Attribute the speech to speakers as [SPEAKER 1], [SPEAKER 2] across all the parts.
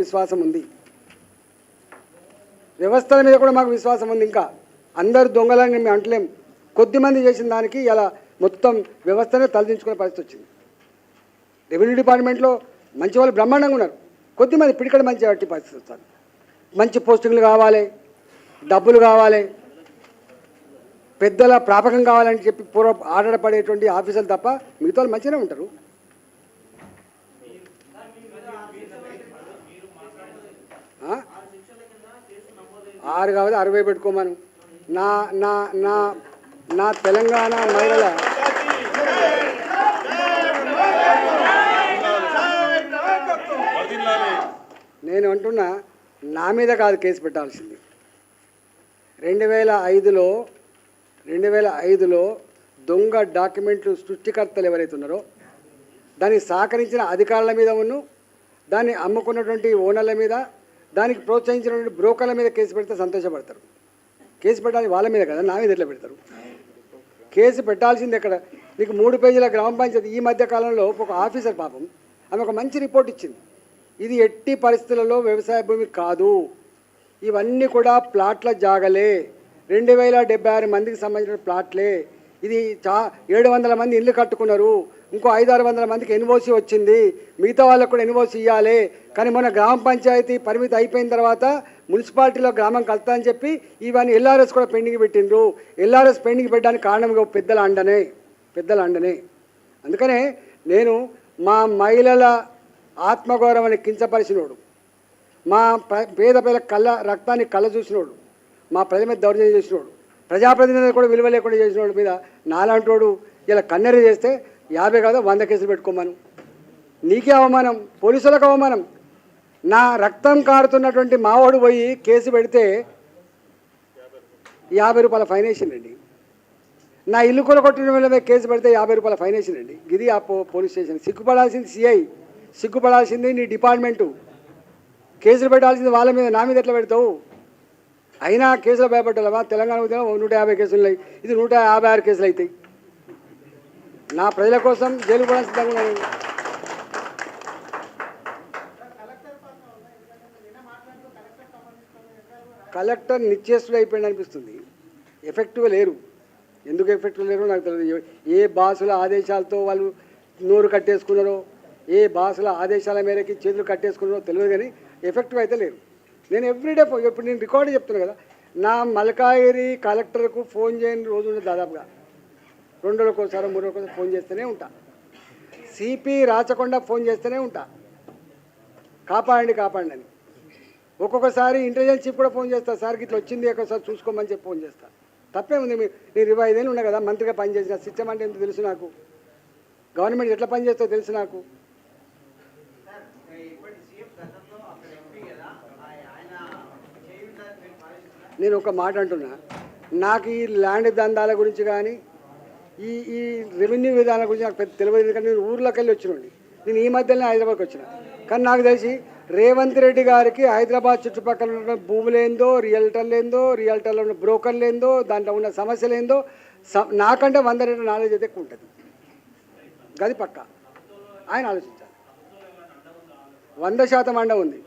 [SPEAKER 1] విశ్వాసం ఉంది వ్యవస్థల మీద కూడా మాకు విశ్వాసం ఉంది ఇంకా. అందరు దొంగలని మేము అంటలేం. కొద్దిమంది చేసిన దానికి ఇలా మొత్తం వ్యవస్థనే తలదించుకునే పరిస్థితి వచ్చింది. రెవెన్యూ డిపార్ట్మెంట్లో మంచి వాళ్ళు బ్రహ్మాండంగా ఉన్నారు. కొద్దిమంది పిడికడ మంచి అట్టి పరిస్థితి వస్తారు మంచి పోస్టింగ్లు కావాలి డబ్బులు కావాలి పెద్దల ప్రాపకం కావాలని చెప్పి పూర్వ ఆడపడేటువంటి ఆఫీసర్లు తప్ప మిగతా వాళ్ళు మంచిగానే ఉంటారు ఆ? ఆరు కావాలి అరవై పెట్టుకోమను. నా నా నా నా తెలంగాణ మహిళల నేను అంటున్నా నా మీద కాదు కేసు పెట్టాల్సింది. రెండు వేల ఐదులో రెండు వేల ఐదులో దొంగ డాక్యుమెంట్లు సృష్టికర్తలు ఎవరైతే ఉన్నారో దాన్ని సహకరించిన అధికారుల మీద ఉన్ను దాన్ని అమ్ముకున్నటువంటి ఓనర్ల మీద దానికి ప్రోత్సహించినటువంటి బ్రోకర్ల మీద కేసు పెడితే సంతోషపడతారు. కేసు పెట్టాలి వాళ్ళ మీద కదా నా మీద ఎట్లా పెడతారు? కేసు పెట్టాల్సింది ఎక్కడ? నీకు మూడు పేజీల గ్రామ పంచాయతీ ఈ మధ్య కాలంలో ఒక ఆఫీసర్ పాపం ఆమె ఒక మంచి రిపోర్ట్ ఇచ్చింది. ఇది ఎట్టి పరిస్థితులలో వ్యవసాయ భూమి కాదు. ఇవన్నీ కూడా ప్లాట్ల జాగలే. రెండు వేల డెబ్బై ఆరు మందికి సంబంధించిన ప్లాట్లే. ఇది చా ఏడు వందల మంది ఇల్లు కట్టుకున్నారు. ఇంకో ఐదు ఆరు వందల మందికి ఎన్ఓసి వచ్చింది. మిగతా వాళ్ళకు కూడా ఎన్ఓసి ఇవ్వాలి కానీ మొన్న గ్రామ పంచాయతీ పరిమితి అయిపోయిన తర్వాత మున్సిపాలిటీలో గ్రామం కలుతా అని చెప్పి ఇవన్నీ ఎల్ఆర్ఎస్ కూడా పెండింగ్ పెట్టిండ్రు. ఎల్ఆర్ఎస్ పెండింగ్ పెట్టడానికి కారణం పెద్దల అండనే పెద్దల అండనే. అందుకనే నేను మా మహిళల ఆత్మగౌరవాన్ని కించపరిచినోడు. మా పేద పేద కళ్ళ రక్తాన్ని కళ్ళ చూసినోడు. మా ప్రజల మీద దౌర్జన్యం చేసినోడు. ప్రజాప్రతినిధులు కూడా విలువ లేకుండా చేసినోడు మీద నాలాంటోడు. ఇలా కన్నెర చేస్తే యాభై కాదు వంద కేసులు పెట్టుకోమను. నీకే అవమానం పోలీసులకు అవమానం. నా రక్తం కారుతున్నటువంటి మావాడు పోయి కేసు పెడితే యాభై రూపాయల ఫైన్ వేసిండండి నా ఇల్లు కొలగొట్టిన వాళ్ళ మీద కేసు పెడితే యాభై రూపాయల ఫైన్ వేసిండండి ఇది ఆ పోలీస్ స్టేషన్. సిగ్గుపడాల్సింది సిఐ సిగ్గుపడాల్సింది నీ డిపార్ట్మెంటు. కేసులు పెట్టాల్సింది వాళ్ళ మీద నా మీద ఎట్లా పెడతావు? అయినా కేసులు భయపడ్డావా? తెలంగాణ ఉద్యమం నూట యాభై కేసులు ఇది నూట యాభై ఆరు కేసులు అవుతాయి నా ప్రజల కోసం జైలు కూడా సిద్ధంగా కలెక్టర్ నిశ్చేష్టుడు అయిపోయింది అనిపిస్తుంది. ఎఫెక్టివ్గా లేరు. ఎందుకు ఎఫెక్టివ్ లేరు నాకు తెలియదు. ఏ- బాసుల ఆదేశాలతో వాళ్ళు నోరు కట్టేసుకున్నారో ఏ బాసుల ఆదేశాల మేరకి చేతులు కట్టేసుకున్నారో తెలియదు కానీ ఎఫెక్టివ్ అయితే లేరు. నేను ఎవ్రీడే ఫోన్ ఇప్పుడు నేను రికార్డు చెప్తున్నాను కదా నా మల్కాయిరి కలెక్టర్కు ఫోన్ చేయని రోజు దాదాపుగా. రెండు రోజులకోసారి ఒకసారి మూడు ఒకసారి ఫోన్ చేస్తూనే ఉంటా. సిపి రాచకొండ ఫోన్ చేస్తూనే ఉంటా. కాపాడండి కాపాడండి అని. ఒక్కొక్కసారి ఇంటెలిజెన్స్ చీఫ్ కూడా ఫోన్ చేస్తా సార్ ఇట్లా వచ్చింది ఒకసారి చూసుకోమని చెప్పి ఫోన్ చేస్తా. తప్పే ఉంది మీరు నేను ఇరవై ఐదేళ్ళు ఉన్నా కదా మంత్రిగా పనిచేసిన సిస్టమ్ అంటే ఎందుకు తెలుసు నాకు. గవర్నమెంట్ ఎట్లా పనిచేస్తో తెలుసు నాకు. నేను ఒక మాట అంటున్నా. నాకు ఈ ల్యాండ్ దందాల గురించి కానీ ఈ ఈ రెవెన్యూ విధానం గురించి నాకు పెద్ద తెలియదు ఎందుకంటే నేను ఊర్లోకి వెళ్ళి వచ్చినండి నేను ఈ మధ్యలోనే హైదరాబాద్కి వచ్చిన. కానీ నాకు తెలిసి రేవంత్ రెడ్డి గారికి హైదరాబాద్ చుట్టుపక్కల ఉన్న భూములేందో రియల్టర్లు ఏందో రియల్టర్లో ఉన్న బ్రోకర్లు ఏందో దాంట్లో ఉన్న సమస్యలు ఏందో స- నాకంటే వంద రెండు నాలెడ్జ్ అయితే ఎక్కువ ఉంటుంది. గది పక్క. ఆయన ఆలోచించాలి. వంద శాతం అండ ఉంది.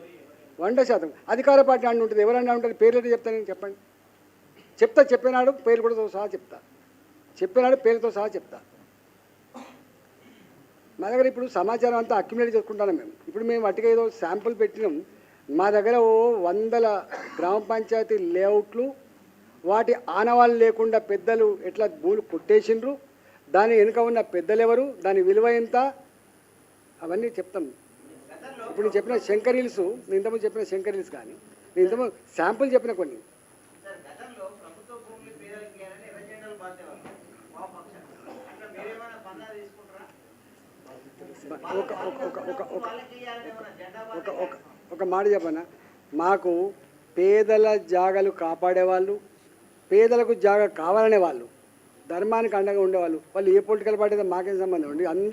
[SPEAKER 1] వంద శాతం. అధికార పార్టీ అండ ఉంటుంది. ఎవరన్నా ఉంటుంది? పేర్లు ఎట్లా చెప్తాను చెప్పండి. చెప్తా చెప్పినాడు పేరు కూడా సహా చెప్తా. చెప్పినాడు పేరుతో సహా చెప్తా. మా దగ్గర ఇప్పుడు సమాచారం అంతా అక్యుమిలేట్ చేసుకుంటాను మేము. ఇప్పుడు మేము అటుగా ఏదో శాంపుల్ పెట్టినాం. మా దగ్గర ఓ వందల గ్రామ పంచాయతీ లేఅవుట్లు వాటి ఆనవాళ్ళు లేకుండా పెద్దలు ఎట్లా భూములు కొట్టేసిండ్రు దాని వెనుక ఉన్న పెద్దలు ఎవరు దాని విలువ ఎంత అవన్నీ చెప్తాం. ఇప్పుడు నేను చెప్పిన శంకర్ హిల్స్ నేను ఇంతకుముందు చెప్పిన శంకర్ హిల్స్ కానీ నేను ఇంతకుముందు శాంపుల్ చెప్పిన కొన్ని
[SPEAKER 2] సార్ గతంలో ప్రభుత్వ భూములు పేదలకు ఇవ్వాలని ఎర్ర జెండాలు బాధేవాళ్ళు మా పక్షం అట్లా మీరేమైనా పందా తీసుకుంటారా
[SPEAKER 1] ఒక ఒక ఒక ఒక ఒక ఒక ఒక మాట చెప్పనా? మాకు పేదల జాగలు కాపాడేవాళ్ళు పేదలకు జాగా కావాలనే వాళ్ళు ధర్మానికి అండగా ఉండేవాళ్ళు వాళ్ళు ఏ పొలిటికల్ పార్టీ మాకేం సంబంధం అండి